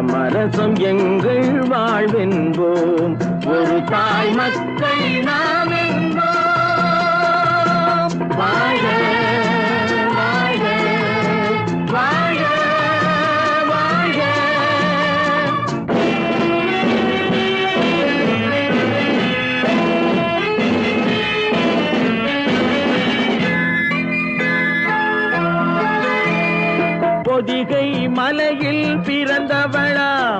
சமரசம் எங்கள் வாழ்வென்போம். ஒரு தாய் மக்கள் நாம் என்போம் பொதிகை மலையில் பிறந்தவளா